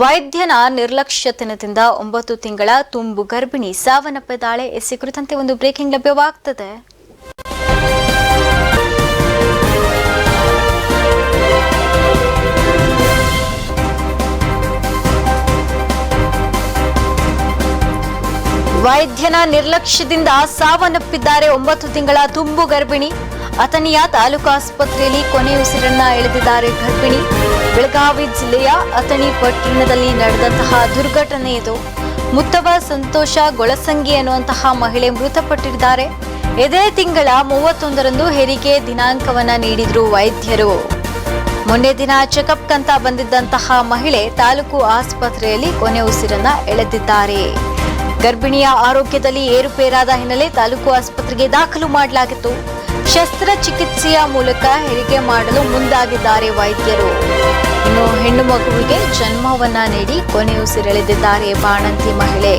ವೈದ್ಯನ ನಿರ್ಲಕ್ಷ್ಯತನದಿಂದ ಒಂಬತ್ತು ತಿಂಗಳ ತುಂಬು ಗರ್ಭಿಣಿ ಸಾವನ್ನಪ್ಪಿದ್ದಾಳೆ ಎಸ್ಸಿ ಕುರಿತಂತೆ ಒಂದು ಬ್ರೇಕಿಂಗ್ ಲಭ್ಯವಾಗ್ತದೆ. ವೈದ್ಯನ ನಿರ್ಲಕ್ಷ್ಯದಿಂದ ಸಾವನ್ನಪ್ಪಿದ್ದಾರೆ ಒಂಬತ್ತು ತಿಂಗಳ ತುಂಬು ಗರ್ಭಿಣಿ. ಅಥಣಿಯ ತಾಲೂಕು ಆಸ್ಪತ್ರೆಯಲ್ಲಿ ಕೊನೆಯುಸಿರನ್ನ ಎಳೆದಿದ್ದಾರೆ ಗರ್ಭಿಣಿ. ಬೆಳಗಾವಿ ಜಿಲ್ಲೆಯ ಅಥಣಿ ಪಟ್ಟಣದಲ್ಲಿ ನಡೆದಂತಹ ದುರ್ಘಟನೆ ಇದು. ಮುತ್ತವ ಸಂತೋಷ ಗೊಳಸಂಗಿ ಅನ್ನುವಂತಹ ಮಹಿಳೆ ಮೃತಪಟ್ಟಿದ್ದಾರೆ. ಇದೇ ತಿಂಗಳ ಮೂವತ್ತೊಂದರಂದು ಹೆರಿಗೆ ದಿನಾಂಕವನ್ನ ನೀಡಿದ್ರು ವೈದ್ಯರು. ಮೊನ್ನೆ ದಿನ ಚೆಕಪ್ ಕಂತ ಬಂದಿದ್ದಂತಹ ಮಹಿಳೆ ತಾಲೂಕು ಆಸ್ಪತ್ರೆಯಲ್ಲಿ ಕೊನೆ ಉಸಿರನ್ನ ಎಳೆದಿದ್ದಾರೆ. ಗರ್ಭಿಣಿಯ ಆರೋಗ್ಯದಲ್ಲಿ ಏರುಪೇರಾದ ಹಿನ್ನೆಲೆ ತಾಲೂಕು ಆಸ್ಪತ್ರೆಗೆ ದಾಖಲು ಮಾಡಲಾಗಿತ್ತು. ಶಸ್ತ್ರಚಿಕಿತ್ಸೆಯ ಮೂಲಕ ಹೆರಿಗೆ ಮಾಡಲು ಮುಂದಾಗಿದ್ದಾರೆ ವೈದ್ಯರು. ಇನ್ನು ಹೆಣ್ಣು ಮಗುವಿಗೆ ಜನ್ಮವನ್ನ ನೀಡಿ ಕೊನೆಯುಸಿರೆಳೆದಿದ್ದಾರೆ ಬಾಣಂತಿ ಮಹಿಳೆ.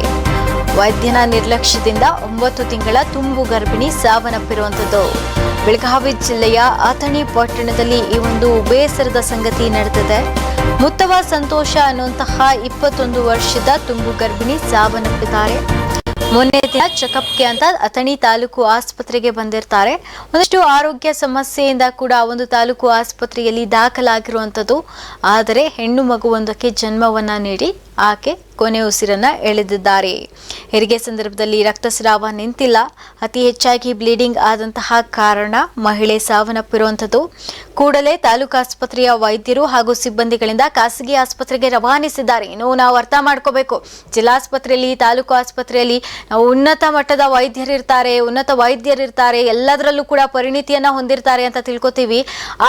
ವೈದ್ಯನ ನಿರ್ಲಕ್ಷ್ಯದಿಂದ ಒಂಬತ್ತು ತಿಂಗಳ ತುಂಬು ಗರ್ಭಿಣಿ ಸಾವನ್ನಪ್ಪಿರುವಂಥದ್ದು. ಬೆಳಗಾವಿ ಜಿಲ್ಲೆಯ ಅಥಣಿ ಪಟ್ಟಣದಲ್ಲಿ ಈ ಒಂದು ಬೇಸರದ ಸಂಗತಿ ನಡೆದಿದೆ. ಮುತ್ತವ ಸಂತೋಷ ಅನ್ನುವಂತಹ ಇಪ್ಪತ್ತೊಂದು ವರ್ಷದ ತುಂಬು ಗರ್ಭಿಣಿ ಸಾವನ್ನಪ್ಪಿದ್ದಾರೆ. ಮೊನ್ನೆ ದಿನ ಚೆಕಪ್ಗೆ ಅಂತ ಅಥಣಿ ತಾಲೂಕು ಆಸ್ಪತ್ರೆಗೆ ಬಂದಿರ್ತಾರೆ. ಒಂದಷ್ಟು ಆರೋಗ್ಯ ಸಮಸ್ಯೆಯಿಂದ ಕೂಡ ಒಂದು ತಾಲೂಕು ಆಸ್ಪತ್ರೆಯಲ್ಲಿ ದಾಖಲಾಗಿರುವಂಥದ್ದು. ಆದರೆ ಹೆಣ್ಣು ಮಗುವೊಂದಕ್ಕೆ ಜನ್ಮವನ್ನ ನೀಡಿ ಆಕೆ ಕೊನೆ ಉಸಿರನ್ನ ಎಳೆದಿದ್ದಾರೆ. ಹೆರಿಗೆ ಸಂದರ್ಭದಲ್ಲಿ ರಕ್ತಸ್ರಾವ ನಿಂತಿಲ್ಲ. ಅತಿ ಹೆಚ್ಚಾಗಿ ಬ್ಲೀಡಿಂಗ್ ಆದಂತಹ ಕಾರಣ ಮಹಿಳೆ ಸಾವನ್ನಪ್ಪಿರುವಂಥದ್ದು. ಕೂಡಲೇ ತಾಲೂಕು ಆಸ್ಪತ್ರೆಯ ವೈದ್ಯರು ಹಾಗೂ ಸಿಬ್ಬಂದಿಗಳಿಂದ ಖಾಸಗಿ ಆಸ್ಪತ್ರೆಗೆ ರವಾನಿಸಿದ್ದಾರೆ. ಇನ್ನು ನಾವು ಅರ್ಥ ಮಾಡ್ಕೋಬೇಕು. ಜಿಲ್ಲಾಸ್ಪತ್ರೆಯಲ್ಲಿ, ತಾಲೂಕು ಆಸ್ಪತ್ರೆಯಲ್ಲಿ ನಾವು ಉನ್ನತ ಮಟ್ಟದ ವೈದ್ಯರಿರ್ತಾರೆ, ಉನ್ನತ ವೈದ್ಯರಿರ್ತಾರೆ, ಎಲ್ಲದರಲ್ಲೂ ಕೂಡ ಪರಿಣಿತಿಯನ್ನ ಹೊಂದಿರ್ತಾರೆ ಅಂತ ತಿಳ್ಕೊತೀವಿ.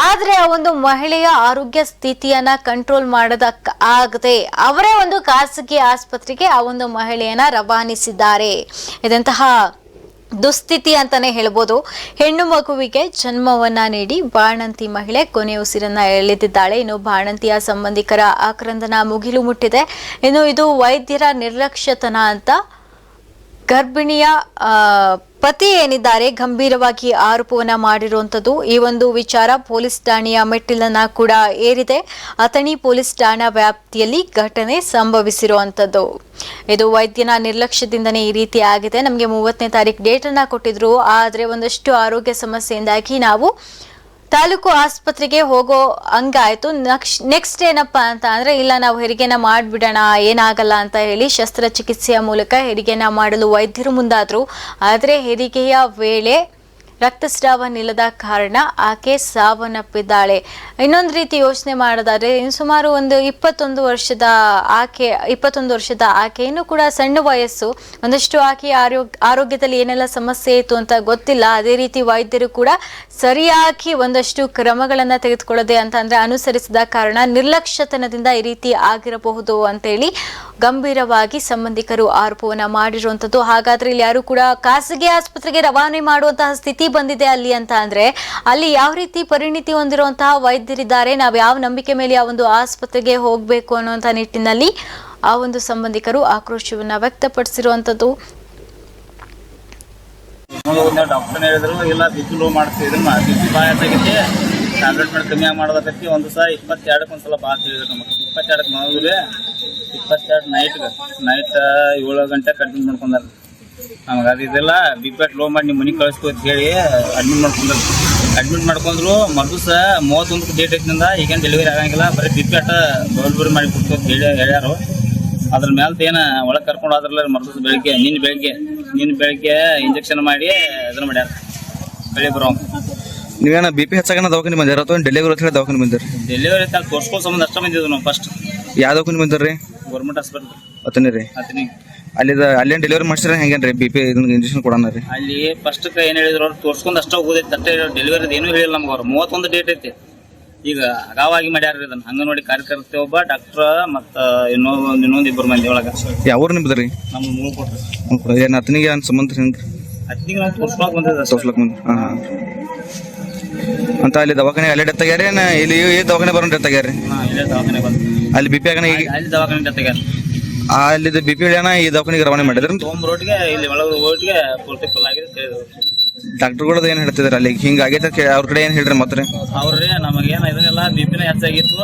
ಆದ್ರೆ ಆ ಒಂದು ಮಹಿಳೆಯ ಆರೋಗ್ಯ ಸ್ಥಿತಿಯನ್ನ ಕಂಟ್ರೋಲ್ ಮಾಡೋದಕ್ ಆಗದೆ ಅವರೇ ಒಂದು ಖಾಸಗಿ ಆಸ್ಪತ್ರೆಗೆ ಆ ಒಂದು ಮಹಿಳೆಯನ್ನ ರವಾನಿಸಿದ್ದಾರೆ. ಇದಂತಹ ದುಸ್ಥಿತಿ ಅಂತಾನೆ ಹೇಳ್ಬೋದು. ಹೆಣ್ಣು ಮಗುವಿಗೆ ಜನ್ಮವನ್ನ ನೀಡಿ ಬಾಣಂತಿ ಮಹಿಳೆ ಕೊನೆ ಉಸಿರನ್ನ ಎಳೆದಿದ್ದಾಳೆ. ಇನ್ನು ಬಾಣಂತಿಯ ಸಂಬಂಧಿಕರ ಆಕ್ರಂದನ ಮುಗಿಲು ಮುಟ್ಟಿದೆ. ಇನ್ನು ಇದು ವೈದ್ಯರ ನಿರ್ಲಕ್ಷ್ಯತನ ಅಂತ ಗರ್ಭಿಣಿಯ ಪತಿ ಏನಿದ್ದಾರೆ, ಗಂಭೀರವಾಗಿ ಆರೋಪವನ್ನ ಮಾಡಿರುವಂಥದ್ದು. ಈ ಒಂದು ವಿಚಾರ ಪೊಲೀಸ್ ಠಾಣೆಯ ಮೆಟ್ಟಿಲನ್ನ ಕೂಡ ಏರಿದೆ. ಅಥಣಿ ಪೊಲೀಸ್ ಠಾಣಾ ವ್ಯಾಪ್ತಿಯಲ್ಲಿ ಘಟನೆ ಸಂಭವಿಸಿರುವಂಥದ್ದು. ಇದು ವೈದ್ಯನ ನಿರ್ಲಕ್ಷ್ಯದಿಂದನೇ ಈ ರೀತಿ ಆಗಿದೆ. ನಮಗೆ ಮೂವತ್ತನೇ ತಾರೀಕು ಡೇಟನ್ನು ಕೊಟ್ಟಿದ್ರು. ಆದರೆ ಒಂದಷ್ಟು ಆರೋಗ್ಯ ಸಮಸ್ಯೆಯಿಂದಾಗಿ ನಾವು ತಾಲೂಕು ಆಸ್ಪತ್ರೆಗೆ ಹೋಗೋ ಹಂಗಾಯ್ತು. ನೆಕ್ಸ್ಟ್ ನೆಕ್ಸ್ಟ್ ಏನಪ್ಪ ಅಂತ ಅಂದ್ರೆ, ಇಲ್ಲ, ನಾವು ಹೆರಿಗೆನ ಮಾಡಿಬಿಡೋಣ, ಏನಾಗಲ್ಲ ಅಂತ ಹೇಳಿ ಶಸ್ತ್ರಚಿಕಿತ್ಸೆಯ ಮೂಲಕ ಹೆರಿಗೆನ ಮಾಡಲು ವೈದ್ಯರು ಮುಂದಾದ್ರು. ಆದರೆ, ಹೆರಿಗೆಯ ವೇಳೆ ರಕ್ತಸ್ರಾವ ನಿಲ್ಲದ ಕಾರಣ ಆಕೆ ಸಾವನ್ನಪ್ಪಿದ್ದಾಳೆ. ಇನ್ನೊಂದು ರೀತಿ ಯೋಚನೆ ಮಾಡೋದಾದ್ರೆ ಸುಮಾರು ಒಂದು ಇಪ್ಪತ್ತೊಂದು ವರ್ಷದ ಆಕೆ, ಇಪ್ಪತ್ತೊಂದು ವರ್ಷದ ಆಕೆಯನ್ನು ಕೂಡ ಸಣ್ಣ ವಯಸ್ಸು. ಒಂದಷ್ಟು ಆಕೆ ಆರೋಗ್ಯ ಆರೋಗ್ಯದಲ್ಲಿ ಏನೆಲ್ಲ ಸಮಸ್ಯೆ ಇತ್ತು ಅಂತ ಗೊತ್ತಿಲ್ಲ. ಅದೇ ರೀತಿ ವೈದ್ಯರು ಕೂಡ ಸರಿಯಾಗಿ ಒಂದಷ್ಟು ಕ್ರಮಗಳನ್ನು ತೆಗೆದುಕೊಳ್ಳದೆ ಅಂತ ಅನುಸರಿಸಿದ ಕಾರಣ ನಿರ್ಲಕ್ಷ್ಯತನದಿಂದ ಈ ರೀತಿ ಆಗಿರಬಹುದು ಅಂತೇಳಿ ಗಂಭೀರವಾಗಿ ಸಂಬಂಧಿಕರು ಆರೋಪವನ್ನ ಮಾಡಿರುವಂಥದ್ದು ಹಾಗಾದ್ರೆ ಇಲ್ಲಿ ಯಾರು ಕೂಡ ಖಾಸಗಿ ಆಸ್ಪತ್ರೆಗೆ ರವಾನೆ ಮಾಡುವಂತಹ ಸ್ಥಿತಿ ಬಂದಿದೆ ಅಲ್ಲಿ ಅಂತ ಅಂದ್ರೆ, ಅಲ್ಲಿ ಯಾವ ರೀತಿ ಪರಿಣಿತಿ ಹೊಂದಿರುವಂತಹ ವೈದ್ಯರಿದ್ದಾರೆ, ನಾವು ಯಾವ ನಂಬಿಕೆ ಮೇಲೆ ಆ ಒಂದು ಆಸ್ಪತ್ರೆಗೆ ಹೋಗಬೇಕು ಅನ್ನುವಂಥ ನಿಟ್ಟಿನಲ್ಲಿ ಆ ಒಂದು ಸಂಬಂಧಿಕರು ಆಕ್ರೋಶವನ್ನ ವ್ಯಕ್ತಪಡಿಸಿರುವಂಥದ್ದು ಡಾಕ್ಟರ್ ಹೇಳಿದ್ರು, ಇಲ್ಲ ಬಿಸಿಲು ಮಾಡ್ತಿದ್ರು ಬಿಸಿ ಬಾಯ ಇದನ್ನ ಟ್ಯಾಬ್ಲೆಟ್ ಮಾಡಿ ಕಮ್ಮಿ ಮಾಡೋದಕ್ಕೆ ಒಂದು ಸಲ ಇಪ್ಪತ್ತೆರಡಕ್ಕೆ ಒಂದು ಸಲ ಭಾಳ ಹೇಳಿದ್ರು ನಮಗೆ. ಇಪ್ಪತ್ತೆರಡಕ್ಕೆ ಮಾಡಿದ್ರೆ ಇಪ್ಪತ್ತೆರಡು ನೈಟ್ಗೆ ನೈಟ್ ಏಳು ಗಂಟೆ ಅಡ್ಮಿಟ್ ಮಾಡ್ಕೊಂಡಾರ. ನಮಗೆ ಅದು ಇದೆಲ್ಲ. ಬಿ ಪಿ ಲೋ ಮಾಡಿ ನಿಮ್ಮ ಮನೆಗೆ ಕಳಿಸ್ಕೊ ಅಂತ ಹೇಳಿ ಅಡ್ಮಿಟ್ ಮಾಡ್ಕೊಂಡ್ರು. ಅಡ್ಮಿಟ್ ಮಾಡ್ಕೊಂಡ್ರು ಮರು ಸಹ ಮೂವತ್ತೊಂದಕ್ಕೆ ಡೇಟ್ ಐತಿನಿಂದ ಈಗೇನು ಡೆಲಿವರಿ ಆಗಂಗಿಲ್ಲ. ಬರೀ ಬಿ ಪಿ ಡೆಲಿವರಿ ಮಾಡಿ ಕೊಡ್ತು ಅಂತ ಹೇಳಿ ಹೇಳ್ಯಾರು. ಅದ್ರ ಮೇಲೆ ಏನ ಒಳಗೆ ಕರ್ಕೊಂಡು ಹೋದ್ರಲ್ಲ ಮರ್ದಿವ್ಸ ಬೆಳಿಗ್ಗೆ ನಿನ್ನ ಬೆಳಿಗ್ಗೆ ನಿನ್ನ ಬೆಳಿಗ್ಗೆ ಇಂಜೆಕ್ಷನ್ ಮಾಡಿ ಇದನ್ನ ಮಾಡ್ಯಾರ. ಬೆಳಿ ಬರೋ ನೀವೇನ ಬಿ ಪಿ ಹೆಚ್ಚಾಗನ ದವಾಖಾನೆ ಬಂದಿರ ಅಥವಾ ಡೆಲಿವರಿ ಅಂತ ಹೇಳಿ ದವಾಖಾನೆ ಬಂದಿರಿ? ಡೆಲಿವರಿ ತೋರ್ಸ್ಕೊ ಸಂಬಂಧ ಅಷ್ಟ ಬಂದಿದ್ದು ನಾವು ಫಸ್ಟ್ ಯಾವ ದವಾಖಾನೆ ಬಂದಿರಿ ಗೌರ್ಮೆಂಟ್ ಹಾಸ್ಪಿಟಲ್ ಅತನೇ ರೀ. ಅತನಿ ಅಲ್ಲಿದ ಅಲ್ಲೇನು ಡೆಲಿವರಿ ಮಾಡ್ಸಿರ ಹೆಂಗೇನು ರೀ ಬಿ ಪಿ ಇಂಜೆಕ್ಷನ್ ಕೊಡೋಣ ರೀ. ಅಲ್ಲಿ ಫಸ್ಟ್ ಏನು ಹೇಳಿದ್ರು ಅವ್ರು ತೋರ್ಸ್ಕೊಂಡು ಅಷ್ಟೇ ಹೋಗೋದೈತೆ ಅಷ್ಟೇ ಡೆಲಿವರಿ ಏನೂ ಹೇಳಿಲ್ಲ ನಮ್ಗೆ ಅವ್ರು. ಮೂವತ್ತೊಂದು ಡೇಟ್ ಐತಿ. ಈಗ ಅಗಾವಾಗಿ ಮಾಡ್ಯಾರ ಇದನ್ನ. ನೋಡಿ ಕಾರ್ಯಕರ್ತೆ ಒಬ್ಬ ಡಾಕ್ಟ್ರ ಮತ್ತು ಇನ್ನೊಂದು ಇನ್ನೊಂದು ಇಬ್ಬರು ಮಂದಿ ಒಳಗೆ. ಯಾವ ನಿಮ್ದು ರೀ ನಮ್ಮ ಮೂರು ಕೊಟ್ಟರು ಏನು ಅತನಿಗೆ ಏನು ಸಂಬಂಧ ಹೆಂಗೆ ಅತ್ನಿಗೆ ನಾವು ತೋರ್ಸ್ಕೊಳಕ್ ಬಂದಿದ್ದ. ತೋರ್ಸ್ಲಕ್ ಬಂದ್ರಿ ಹಾಂ ಹಾಂ. ಅಂತ ಅಲ್ಲಿ ದವಾಖಾನೆ ಅಲ್ಲೇ ಡೆತ್ ಆಗ್ಯಾರ ಏನು? ಇಲ್ಲಿ ಈ ದವಾಖಾನೆ ಬರೋಣ ಡೆತ್ ಆಗ್ಯಾರ ಅಲ್ಲಿ ಬಿ ಪಿ ಆಗನ ಈಗ ಅಲ್ಲಿ ದವಾಖಾನೆ ಅಲ್ಲಿದ್ದ ಬಿ ಪಿ ಏನ ಈ ದವಾಖಾನೆಗೆ ರವಾನೆ ಮಾಡಿದ್ರ. ಡಾಕ್ಟರ್ ರೋಡ್ಗೆ ಇಲ್ಲಿ ಒಳಗೆ ರೋಡ್ಗೆ ಪೂರ್ತಿ ಫುಲ್ ಆಗಿದೆ ಅಂತ ಹೇಳಿದ್ರು. ಡಾಕ್ಟರ್ಗಳದ್ದು ಏನು ಹೇಳ್ತಿದಾರೆ ಅಲ್ಲಿ? ಹಿಂಗ ಆಗೈತೆ ಅವ್ರ ಕಡೆ ಏನು ಹೇಳ್ರಿ ಮತ್ತೆ ಅವ್ರಿ ನಮಗೇನು ಇದನ್ನೆಲ್ಲ ಬಿ ಪಿನ ಹೆಚ್ಚಾಗಿತ್ತು.